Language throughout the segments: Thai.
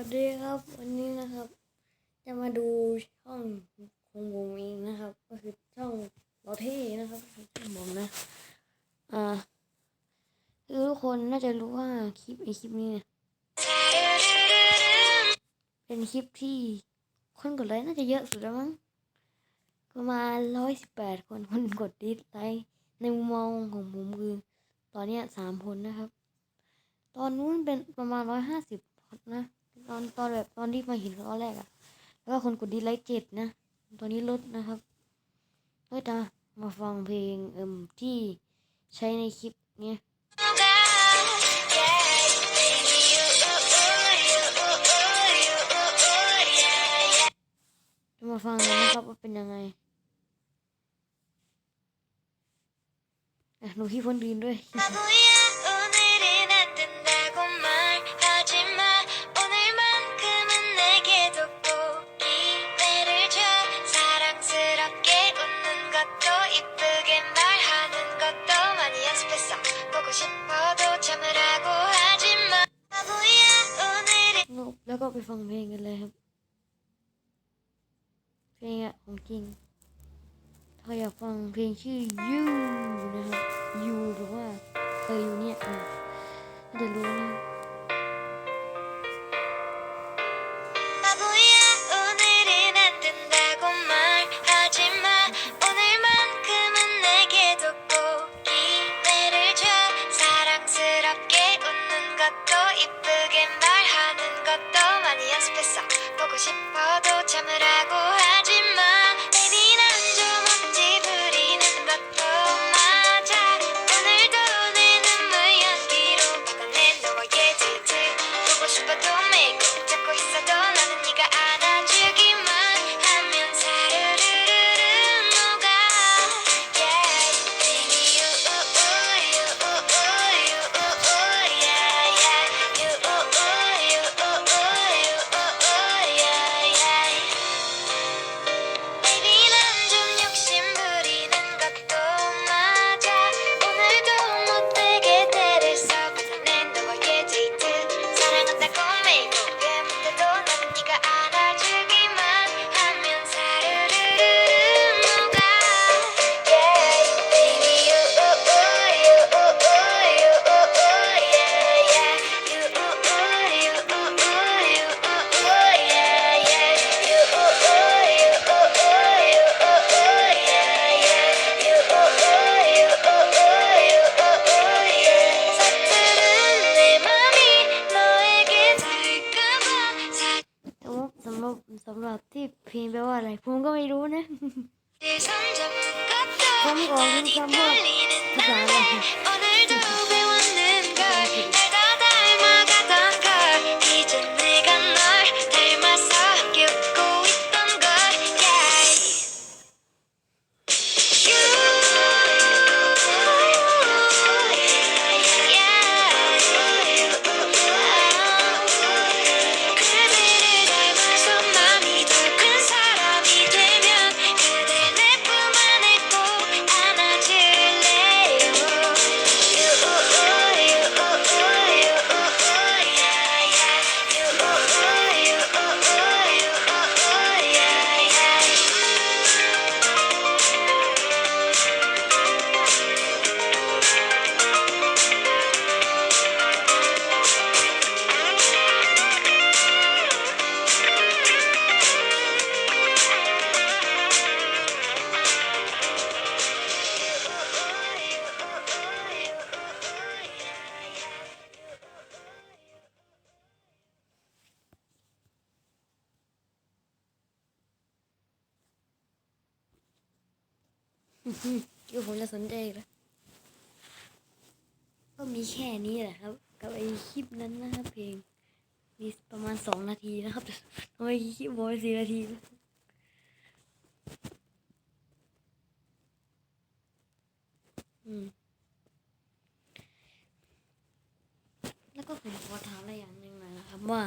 วัสดีครับ วันนี้นะครับ จะมาดูช่องของผมเองนะครับ ก็คือช่องลอเท่นะครับช่องผมนะอ่าคือทุกคนน่าจะรู้ว่าคลิปไอคลิปนี้เนี่ยเป็นคลิปที่คนกดไลค์น่าจะเยอะสุดแล้วมั้งประมาณร้อยสิบแปดคนคนกดดิสไลค์ในมุมมองของผมคือ ตอนเนี้ยสามคนนะครับ ตอนนู้นเป็นประมาณร้อยห้าสิบนะ ตอนตอนแบบตอนที่มาเห็นตอนแรกอะแล้วก็คนกดดีไลค์เจ็ดนะ ตอนนี้ลดนะครับก็จะมาฟังเพลงเอิมที่ใช้ในคลิปเนี้ยจะมาฟังกันนะครับว่าเป็นยังไงอะหนูพี่พ้นดินด้วย ไปฟังเพลงกันเลยครับ เพลงอะของจริง ถ้าอยากฟังเพลงชื่อ You นะครับ You หรือว่าเออ You เนี่ยอะน่าจะรู้นะ พลงแปลว่าอะไรผมก็ไม่รู้นะผมออกคำว่าภาษาอะไร ก็ผมจะสนใจอีกแล้วก็มีแค่นี้แหละครับ กับไอคลิปนั้นนะครับเพลงมีประมาณสองนาทีนะครับทำไมคลิปบอยสี่นาทีแล้วอืมแล้วก็ผมขอถามอะไรอย่างหนึ่งหน่อยนะครับว่า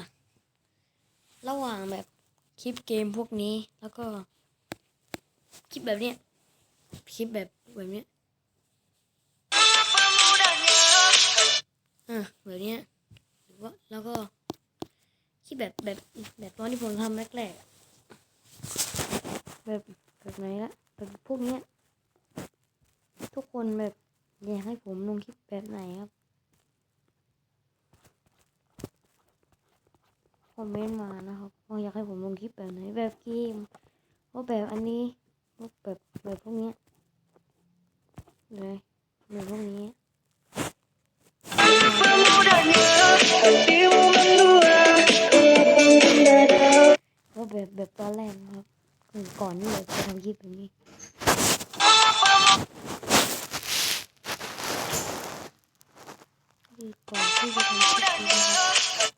ระหว่างแบบคลิปเกมพวกนี้แล้วก็ คลิปแบบเนี้ย คลิปแบบแบบนี้อะแบบนี้หรือว่าแล้วก็คที่แบบแบบแบบตอนที่ผมทำแรกๆแบบแบบไหนละแบบพวกเนี้ยทุกคนแบบอยากให้ผมลงคลิปแบบไหนครับคอมเมนต์มานะครับว่าอยากให้ผมลงคลิปแบบไหนแบบเกมว่าแบบอันนี้ว่าแบบแบบพวกเนี้ย เลยแบบพวกนี้ก็แบบแบบตอนแรกนะครับคือก่อนที่เราจะทำคลิปแบบนี้คือก่อนที่จะทำคลิปนี้